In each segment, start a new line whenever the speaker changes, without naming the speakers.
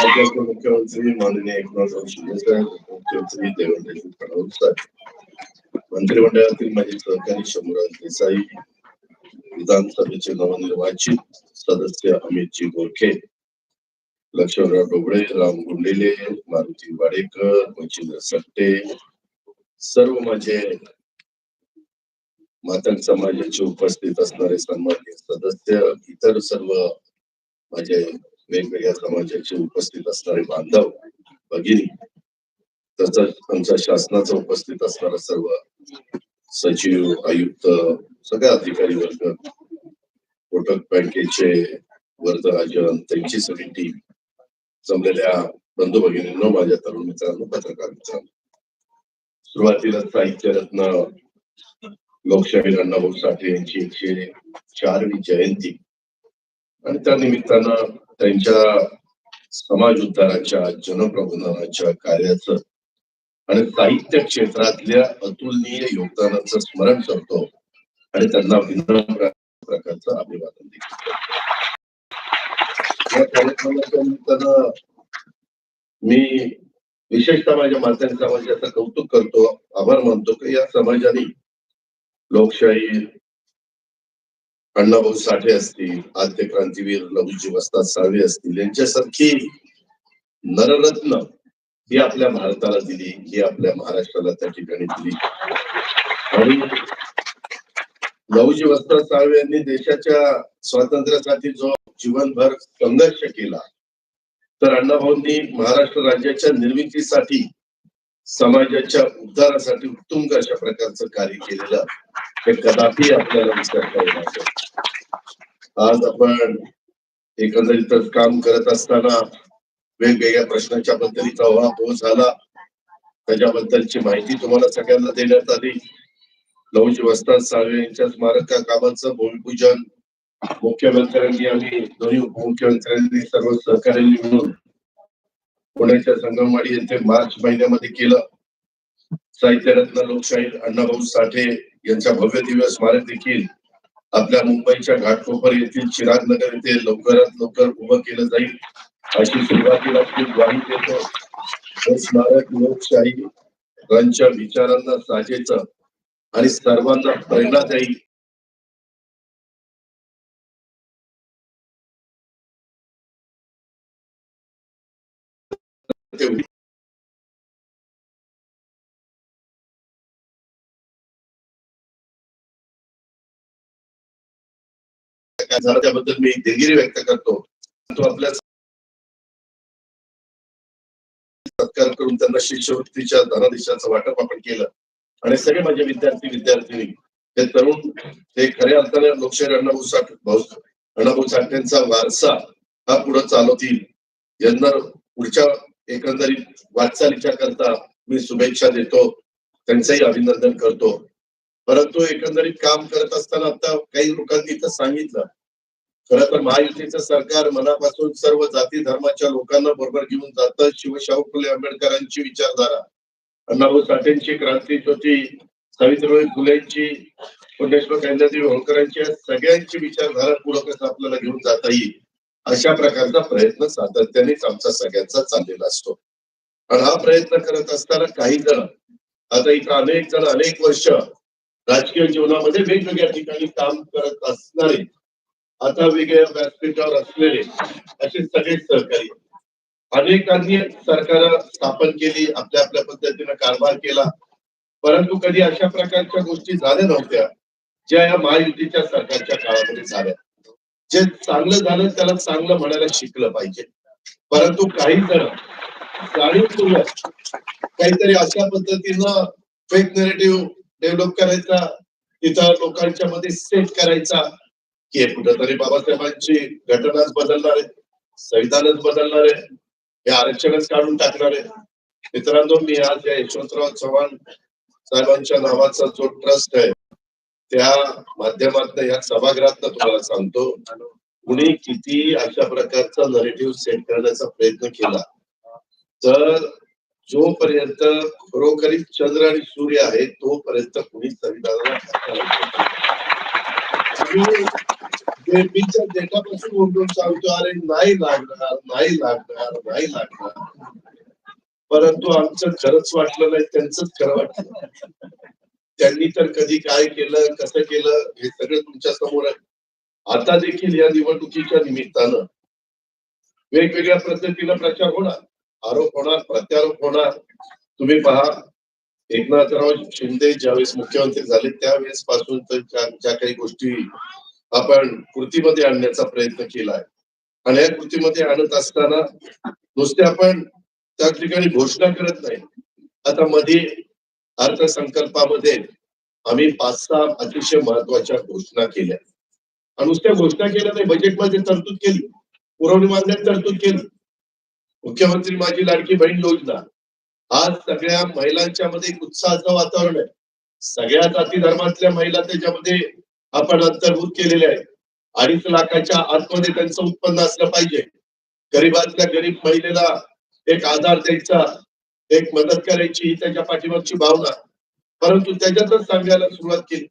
राज्याचे मुख्यमंत्री माननीय एकनाथ शिंदे साहेब मुख्यमंत्री देवेंद्र फडणवीस साहेब मंत्रिमंडळातील माझे सहकारी शंभूराज देसाई विधानसभेचे नवनिर्वाचित सदस्य अमितजी गोरखे लक्ष्मणराव डोबळे राम गुंडेले मारुती वाडेकर मच्छिंद्र सट्टे सर्व माझे मातंग समाजाचे उपस्थित असणारे सन्मान्य सदस्य इतर सर्व माझे वेगवेगळ्या समाजाचे उपस्थित असणारे बांधव भगिनी तसंच आमच्या शासनाचा उपस्थित असणारा सर्व सचिव आयुक्त सगळ्या अधिकारी वर्ग कोटक बँकेचे वरदराजन त्यांची सगळी टीम जमलेल्या बंधू भगिनींनो माझ्या तरुण मित्रांनो पत्रकार मित्रांनो. सुरुवातीला साहित्य रत्न लोकशाही अण्णाभाऊ साठे यांची एकशे चारवी जयंती. आणि त्या निमित्तानं त्यांच्या समाज उद्धाराच्या जनप्रबोधनाच्या कार्याचं आणि साहित्य क्षेत्रातल्या अतुलनीय योगदानाचं स्मरण करतो आणि त्यांना भिन्न प्रकारचं अभिवादन देखील या कार्यक्रमाच्या निमित्तानं मी विशेषतः माझ्या मातांनी समाजाचं कौतुक करतो आभार मानतो की या समाजाने लोकशाही अण्णाभाऊ साठे असतील आद्य क्रांतीवीर लघुजी वस्ताद साळवे असतील यांच्यासारखी नररत्न ही आपल्या भारताला दिली ही आपल्या महाराष्ट्राला त्या ठिकाणी दिली. आणि लहुजी वस्ताद साळवे यांनी देशाच्या स्वातंत्र्यासाठी जो जीवनभर संघर्ष केला तर अण्णाभाऊंनी महाराष्ट्र राज्याच्या निर्मितीसाठी समाजाच्या उद्धारासाठी उत्तुंग अशा प्रकारचं कार्य केलेलं हे कदापि आपल्याला विसरता येणार आज आपण एकंदरीतच काम करत असताना वेगवेगळ्या प्रश्नाच्या बद्दलीचा उहापोह झाला. त्याच्याबद्दलची माहिती तुम्हाला सगळ्यांना देण्यात आली. लवजी वस्ताद साळवे यांच्या स्मारक कामाचं भूमिपूजन. मुख्यमंत्र्यांनी आणि दोन्ही उपमुख्यमंत्र्यांनी सर्व सहकार्यांनी मिळून पुण्याच्या संगमवाडी येथे मार्च महिन्यामध्ये केलं. साहित्यरत्न लोकशाहीर अण्णाभाऊ साठे यांच्या भव्य दिव्य स्मारक देखील आपल्या मुंबईच्या घाटकोपर येथील चिराग नगर येथे लवकरात लवकर उभं केलं जाईल अशी सुरुवातीला ग्वाही देतो. हे स्मारक लोकशाही त्यांच्या विचारांना साजेच आणि सर्वांना प्रेरणादायी तेवढी काय झालं त्याबद्दल मी दिलगिरी व्यक्त करतो. तो आपल्या सत्कार करून त्यांना शिष्यवृत्तीच्या धनादेशाचं वाटप आपण केलं. आणि सगळे माझे विद्यार्थी विद्यार्थिनी ते तरुण ते खऱ्या अर्थाने लोकशाही अण्णाभाऊ साठ भाऊ अण्णाभाऊ साठेंचा वारसा हा पुढे चालवतील. यांना पुढच्या एकंदरीत वाटचालीच्या करता मी शुभेच्छा देतो. त्यांचंही अभिनंदन करतो. परंतु एकंदरीत काम करत असताना आता काही लोकांनी इथं सांगितलं. खरं तर महायुतीचं सरकार मनापासून सर्व जाती धर्माच्या लोकांना बरोबर घेऊन जात. शिवशाहू फुले आंबेडकरांची विचारधारा. अण्णाभाऊ साठेंची क्रांती ज्योती सावित्रीबाई फुलेंची पुण्यश्लोक अहिल्यादेवी होळकरांची या सगळ्यांची विचारधारा पुढं कसं आपल्याला घेऊन जाता येईल. अशा प्रकारचा प्रयत्न सातत्यानेच आमचा सगळ्यांचा चाललेला असतो. आणि हा प्रयत्न करत असताना काही जण आता इथं अनेक जण अनेक वर्ष राजकीय जीवनामध्ये वेगवेगळ्या ठिकाणी काम करत असणारे आता वेगळ्या व्यासपीठावर असलेले असे सगळे सहकारी अनेकांनी सरकार स्थापन केली आपल्या आपल्या पद्धतीने कारभार केला. परंतु कधी अशा प्रकारच्या गोष्टी झाल्या नव्हत्या ज्या या महायुतीच्या सरकारच्या काळामध्ये झाल्या. जे चांगलं झालं त्याला चांगलं म्हणायला शिकलं पाहिजे. परंतु काही जण जाणीवपूर्वक काहीतरी अशा पद्धतीनं फेक नेरेटिव्ह डेव्हलप करायचा तिथं लोकांच्या मध्ये सेट करायचा की हे कुठंतरी बाबासाहेबांची घटनाच बदलणार आहे संविधानच बदलणार आहे हे आरक्षणच काढून टाकणार आहे. मित्रांनो मी आज या यशवंतराव चव्हाण साहेबांच्या नावाचा जो ट्रस्ट आहे त्या माध्यमातून या सभागृहात तुम्हाला सांगतो कुणी किती अशा प्रकारचा नरेटिव्ह सेट करण्याचा प्रयत्न केला तर जोपर्यंत खरोखरीच चंद्र आणि सूर्य आहे तोपर्यंत कुणी संविधानाला धक्का लावू शकत नाही. उठून सांगतो अरे नाही लागणार नाही लागणार नाही लागणार. परंतु आमचं खरंच वाटलं नाही त्यांचंच खरं वाटलं. त्यांनी तर कधी काय केलं कसं केलं हे सगळं तुमच्यासमोर आहे. आता देखील या निवडणुकीच्या निमित्तानं वेगवेगळ्या पद्धतीनं प्रचार होणार. आरोप होणार प्रत्यारोप होणार. तुम्ही पहा एकनाथराव शिंदे ज्यावेळेस मुख्यमंत्री झाले त्यावेळेस पासून तर ज्या काही गोष्टी आपण कृतीमध्ये आणण्याचा प्रयत्न केला आहे आणि या कृतीमध्ये आणत असताना नुसते आपण त्या ठिकाणी घोषणा करत नाही. आता मध्ये अर्थसंकल्पामध्ये आम्ही पाच सहा अतिशय महत्त्वाच्या घोषणा केल्या. आणि नुसत्या घोषणा केल्या नाही बजेटमध्ये तरतूद केली. पुरवणी मागण्यात तरतूद केली. मुख्यमंत्री माझी लाडकी बहीण योजना. आज सगळ्या महिलांच्या मध्ये एक उत्साहाचं वातावरण आहे. सगळ्या जाती धर्मातल्या महिला त्याच्यामध्ये आपण अंतर्भूत केलेले आहे अडीच लाखाच्या आतमध्ये त्यांचं उत्पन्न असलं पाहिजे. गरीबातल्या गरीब महिलेला एक आधार द्यायचा एक मदत करायची ही त्याच्या पाठीमागची भावना. परंतु त्याच्यातच सांगायला सुरुवात केली.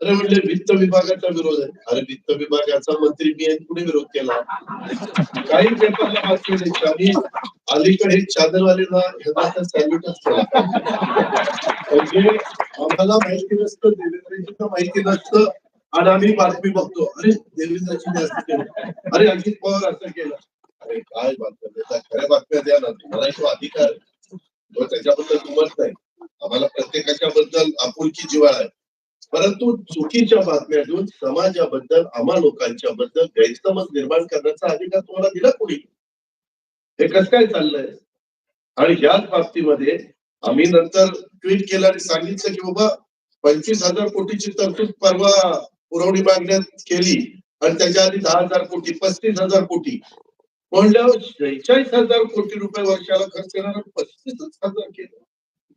अरे म्हणजे वित्त विभागाचा विरोध आहे. अरे वित्त विभागाचा मंत्री मी कुणी विरोध केला? काही पेपरला बातमी द्यायची अलीकडे चादरवालेला ह्याचा सॅल्यूटच केला म्हणजे आम्हाला माहिती नसतं देवेंद्रजींना माहिती नसतं. आणि आम्ही बातमी बघतो. अरे देवेंद्रजीने असं केलं. अरे अजित पवार असं केलं. अरे काय बातम्या खऱ्या बातम्या द्या ना. तुम्हाला तो अधिकार आहे. तो त्याच्याबद्दल तुम्हाला नाही. आम्हाला प्रत्येकाच्या बद्दल आपुलकी जिवाळ आहे. परंतु चुकीच्या बातम्या देऊन समाजाबद्दल आम्हा लोकांच्या बद्दल गैरसमज निर्माण करण्याचा अधिकार तुम्हाला दिला कोणी? हे कसं काय चाललंय? आणि याच बाबतीमध्ये आम्ही नंतर ट्विट केलं आणि सांगितलं की बाबा पंचवीस हजार कोटीची तरतूद परवा पुरवणी मागण्यात केली. आणि त्याच्या आधी दहा हजार कोटी पस्तीस हजार कोटी. म्हणल्यावर शेहेचाळीस हजार कोटी रुपये वर्षाला खर्च येणार पस्तीसच हजार केलं.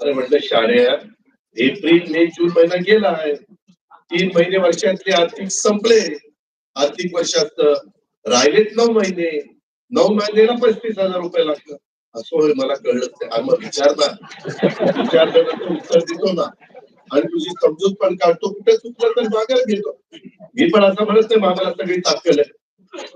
अरे म्हटलं शाळ्या एप्रिल मे जून महिना गेला आहे. तीन महिने वर्षातले आर्थिक संपले. आर्थिक वर्षात राहिलेत नऊ महिने. नऊ महिन्याला पस्तीस हजार रुपये लागतात. असं होय मला कळलं. ते. आणि मग विचार विचारल्यानंतर उत्तर देतो ना. आणि तुझी समजूत पण काढतो कुठे चुकलं तर मागायला घेतो. मी पण असं म्हणत नाही मागायला सगळी ताकद आहे.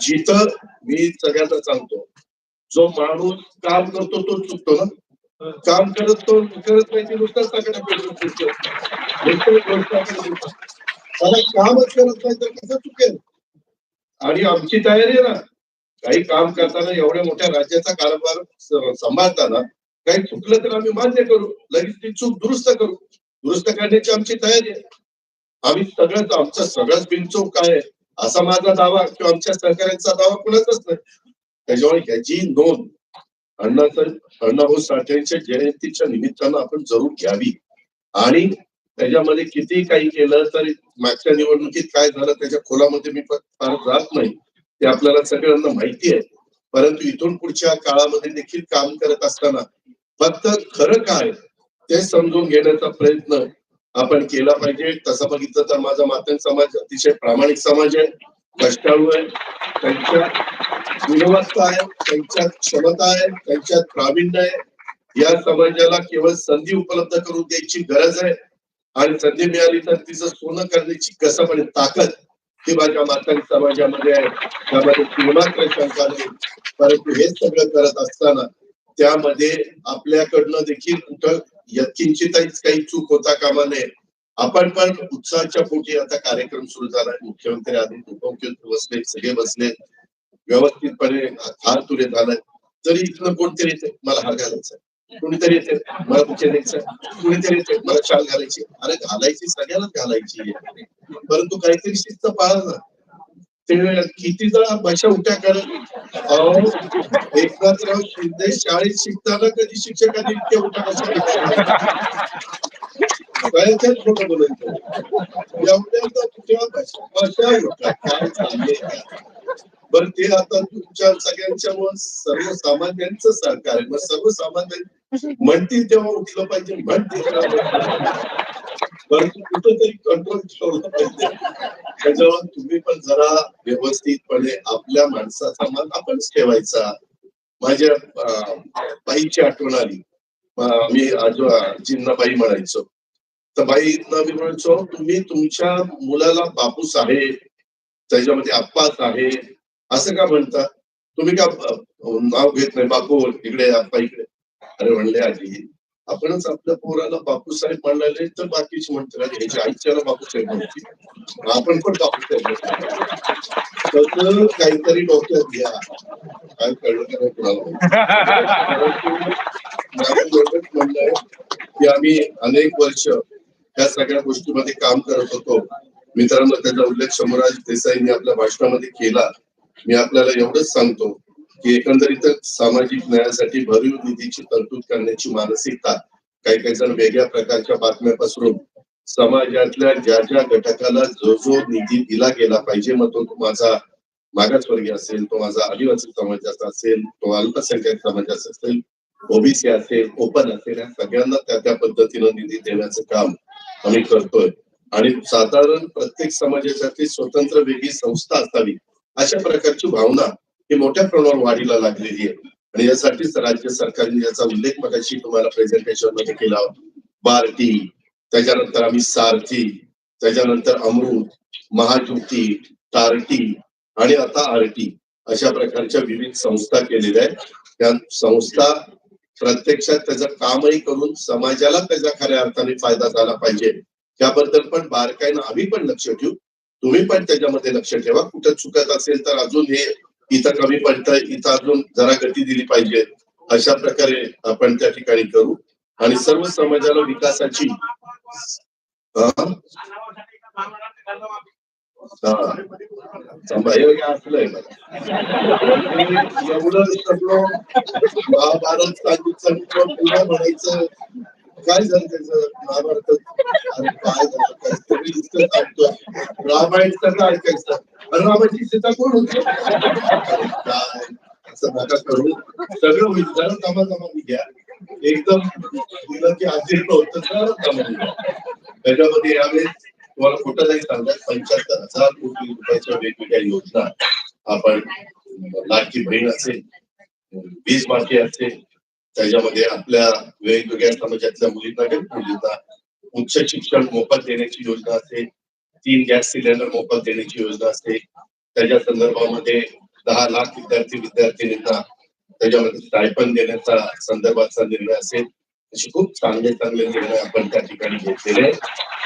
जिथं मी सगळ्यांना सांगतो जो माणूस काम करतो तो चुकतो ना. काम करत तो करत नाही नुसतं सगळ्या त्याला कामच करत नाही तर कसं चुकेल? आणि आमची तयारी आहे ना काही काम करताना एवढ्या मोठ्या राज्याचा कारभार सांभाळताना काही चुकलं तर आम्ही मान्य करू लगेच ती चूक दुरुस्त करू. दुरुस्त करण्याची आमची तयारी आहे. आम्ही सगळंच सगळाच सगळंच बिनचूक आहे? असा माझा दावा किंवा आमच्या सहकार्यांचा दावा कुणाचाच नाही. त्याच्यामुळे ह्याची नोंद अण्णा अण्णाभाऊ साठेंच्या जयंतीच्या निमित्तानं आपण जरूर घ्यावी. आणि त्याच्यामध्ये किती काही केलं तरी मागच्या निवडणुकीत काय झालं त्याच्या खोलामध्ये मी फार जात नाही. ते आपल्याला सगळ्यांना माहिती आहे. परंतु इथून पुढच्या काळामध्ये देखील काम करत असताना फक्त खरं काय ते समजून घेण्याचा प्रयत्न आपण केला पाहिजे. तसं बघितलं तर माझा मातंग समाज अतिशय प्रामाणिक समाज आहे. कष्टाळू आहे. त्यांच्या गुणवत्ता आहे. त्यांच्यात क्षमता आहे. त्यांच्यात प्रावीण्य आहे. या समाजाला केवळ संधी उपलब्ध करून द्यायची गरज आहे. आणि संधी मिळाली तर तिचं सोनं करण्याची कसं पण ताकद ही माझ्या मातंग समाजामध्ये आहे. त्यामध्ये किंवा शंका नाही. परंतु हे सगळं करत असताना त्यामध्ये आपल्याकडनं देखील कुठं यत्किंचितच काही चूक होता कामा नये. आपण पण उत्साहाच्या पोटी आता कार्यक्रम सुरू झाला. मुख्यमंत्री आधी उपमुख्यमंत्री बसले सगळे बसले. व्यवस्थितपणे हार तुरे झालाय तरी इथनं कोणतरी येते मला हार घालायचा कुणीतरी कोणीतरी येते मला बुके द्यायचं कोणीतरी येते मला शाल घालायची. अरे घालायची सगळ्यालाच घालायची. परंतु काहीतरी शिस्त पाळा ना कितीदा भाषा उठ्या करत? एकनाथराव शिंदे शाळेत शिकताना कधी शिक्षकांनी इतक्या उठ्या भाषा केल्या? खोटं बोलायचं. एवढ्या कुठल्या भाषा भाषा काय चाललंय? काय? ते आता तुमच्या सगळ्यांच्या मुळे सर्वसामान्यांचं सरकार आहे. मग सर्वसामान्य म्हणतील तेव्हा उठलं पाहिजे म्हणतील. परंतु कुठेतरी कंट्रोल ठेवलं पाहिजे. त्याच्यावर तुम्ही पण जरा व्यवस्थितपणे आपल्या माणसाचा मान आपणच ठेवायचा. माझ्या बाईची आठवण आली. मी आजो आजींना बाई म्हणायचो. तर बाईंना मी म्हणायचो तुम्ही तुमच्या मुलाला बापूस आहे त्याच्यामध्ये आप्पाच आहे असं का म्हणता? तुम्ही का नाव घेत नाही? बापू इकडे आप्पा इकडे. अरे म्हणले आजी आपणच आपल्या पोराला बापूसाहेब म्हणाले तर बाकीची म्हणतात घ्यायची आईच्याला बापूसाहेब म्हणते आपण पण बापूसाहेब म्हणतो." काहीतरी डोक्यात घ्या. काय कळलं का नाही कुणाला. म्हणलंय की आम्ही अनेक वर्ष या सगळ्या गोष्टीमध्ये काम करत होतो. मित्रांनो त्याचा उल्लेख शंभूराज देसाईंनी आपल्या भाषणामध्ये केला. मी आपल्याला एवढंच सांगतो. की एकंदरीतच सामाजिक न्यायासाठी भरीव निधीची तरतूद करण्याची मानसिकता काही काही जण वेगळ्या प्रकारच्या बातम्या पसरून समाजातल्या ज्या ज्या घटकाला जो जो निधी दिला गेला पाहिजे मग तो माझा मागासवर्गीय असेल तो माझा आदिवासी समाजाचा असेल तो अल्पसंख्याक समाजाचा असेल ओबीसी असेल ओपन असेल या सगळ्यांना त्या त्या पद्धतीनं निधी देण्याचं काम आम्ही करतोय. आणि साधारण प्रत्येक समाजासाठी स्वतंत्र वेगळी संस्था असावी अशा प्रकारची भावना ही मोठ्या प्रमाणावर वाढीला लागलेली आहे. आणि यासाठीच राज्य सरकारने याचा उल्लेख मगाशी तुम्हाला प्रेझेंटेशनमध्ये केला बार्टी त्याच्यानंतर आम्ही सारथी त्याच्यानंतर अमृत महाज्योती टार्टी आणि आता आरटी अशा प्रकारच्या विविध संस्था केलेल्या आहेत. त्या संस्था प्रत्यक्षात त्याचं कामही करून समाजाला त्याचा खऱ्या अर्थाने फायदा झाला पाहिजे. त्याबद्दल पण बारकाईनं आम्ही पण लक्ष ठेवू. तुम्ही पण त्याच्यामध्ये लक्ष ठेवा. कुठं चुकत असेल तर अजून हे इथं कमी पडतं इथं अजून जरा गती दिली पाहिजे. अशा प्रकारे आपण त्या ठिकाणी करू. आणि सर्व समाजाला विकासाची हा? असलंय मला. एवढं सगळं महाभारत सांगितलं पुन्हा म्हणायचं काय झालं त्याचं महाभारतात? काय झालं? सांगतोय. रामायण सगळं ऐकायचं? अरे सीता कोण होती? असं नका करू. सगळं होईल जरा कामा कामाने घ्या. एकदम मुलं की अजीर्ण होतं जरा कामाने त्याच्यामध्ये यावेळेस तुम्हाला कुठं नाही सांगतात पंच्याहत्तर हजार कोटी रुपयाच्या वेगवेगळ्या योजना आपण लाडकी बहीण असेल वीज माफी असेल त्याच्यामध्ये आपल्या वेगवेगळ्या समाजातल्या मुलींना काही मुलींना उच्च शिक्षण मोफत देण्याची योजना असेल तीन गॅस सिलेंडर मोफत देण्याची योजना असेल त्याच्या संदर्भामध्ये दहा लाख विद्यार्थी विद्यार्थिनींना त्याच्यामध्ये स्टायपन देण्याचा संदर्भाचा निर्णय असेल. असे खूप चांगले चांगले निर्णय आपण त्या ठिकाणी घेतलेले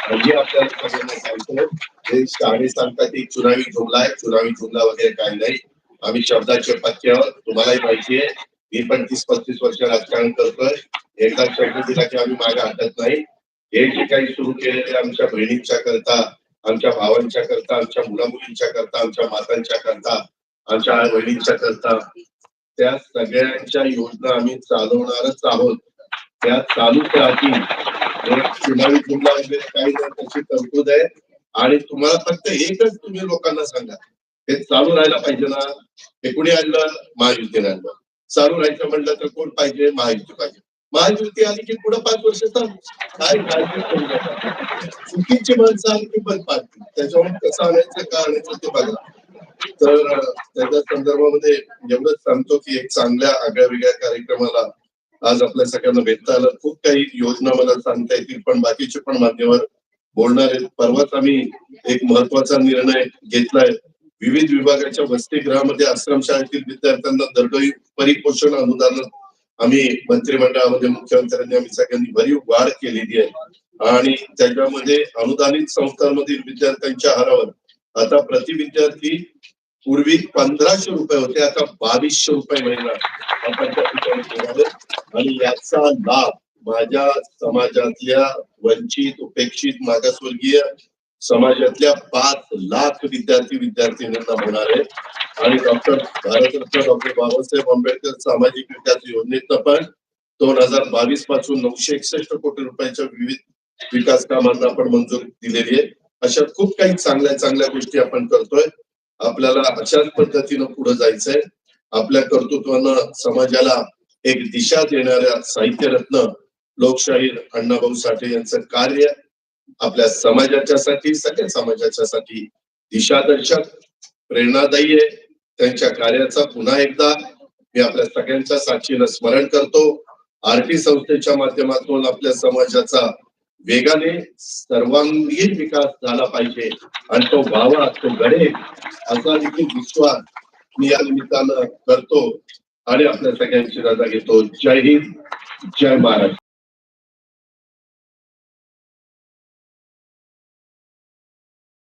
म्हणजे आपल्याला सगळ्यांना सांगतो शाळे सांगतात की चुनावी जुमला आहे चुनावी जुमला वगैरे काय नाही. आम्ही शब्दाच्या पत्त्यावर तुम्हालाही माहिती आहे. मी पण तीस पस्तीस वर्ष राजकारण करतोय. एकदा शब्द दिला की आम्ही मागे हटत नाही. हे जे काही सुरू केलेले आमच्या बहिणींच्या करता आमच्या भावांच्या करता आमच्या मुला मुलींच्या करता आमच्या मातांच्या करता आमच्या आई बहिणींच्या करता त्या सगळ्यांच्या योजना आम्ही चालवणारच आहोत. त्या चालूच राहतील चुनावी जुमला वगैरे काही जर त्याची तरतूद आहे. आणि तुम्हाला फक्त एकच तुम्ही लोकांना सांगा हे चालू राहायला पाहिजे ना? हे कुणी आणलं? महायुतीने आणलं. चालू राहायचं म्हणलं तर कोण पाहिजे? महायुती पाहिजे. महायुती आली की पुढे पाच वर्ष काय काळजी चुकीची माणसं आली की पण पाडतील त्याच्यामुळे कसं आणायचं का आणायचं ते बघा. तर त्याच्या संदर्भामध्ये एवढंच सांगतो की एक चांगल्या आगळ्या वेगळ्या कार्यक्रमाला आज आपल्या सगळ्यांना भेटता आलं. खूप काही योजना मला सांगता येतील पण बाकीचे पण माध्यमावर बोलणार आहेत. परवाच आम्ही एक महत्त्वाचा निर्णय घेतलाय. विविध विभागाच्या वसतिगृहामध्ये आश्रमशाळेतील विद्यार्थ्यांना दरडोई परिपोषण अनुदान आम्ही मंत्रिमंडळामध्ये मुख्यमंत्र्यांनी आम्ही सगळ्यांनी भरीव वाढ केलेली आहे. आणि त्याच्यामध्ये अनुदानित संस्थांमधील विद्यार्थ्यांच्या आहारावर आता प्रति विद्यार्थी पूर्वी पंधराशे रुपये होते आता बावीसशे रुपये महिना आपण त्या ठिकाणी आणि याचा लाभ माझ्या समाजातल्या वंचित उपेक्षित मागासवर्गीय समाजातल्या पाच लाख विद्यार्थी विद्यार्थिनींना होणार आहे आणि डॉक्टर भारतरत्न डॉक्टर बाबासाहेब आंबेडकर सामाजिक विकास योजनेतनं पण दोन हजार बावीसपासून नऊशे एकसष्ट कोटी रुपयाच्या विविध विकास कामांना आपण मंजुरी दिलेली आहे. अशा खूप काही चांगल्या चांगल्या गोष्टी आपण करतोय. आपल्याला अशाच पद्धतीनं पुढे जायचंय. आपल्या कर्तृत्वानं समाजाला एक दिशा देणाऱ्या साहित्यरत्न लोकशाहीर अण्णाभाऊ साठे यांचं कार्य आपल्या समाजाच्यासाठी सगळ्या समाजाच्यासाठी दिशादर्शक प्रेरणादायी आहे. त्यांच्या कार्याचा पुन्हा एकदा मी आपल्या सगळ्यांच्या साक्षीनं स्मरण करतो. आरटी संस्थेच्या माध्यमातून आपल्या समाजाचा वेगाने सर्वांगीण विकास झाला पाहिजे आणि तो व्हावा तो घडेल असा देखील विश्वास मी या निमित्तानं करतो आणि आपल्या सगळ्यांची रजा घेतो. जय हिंद जय महाराष्ट्र.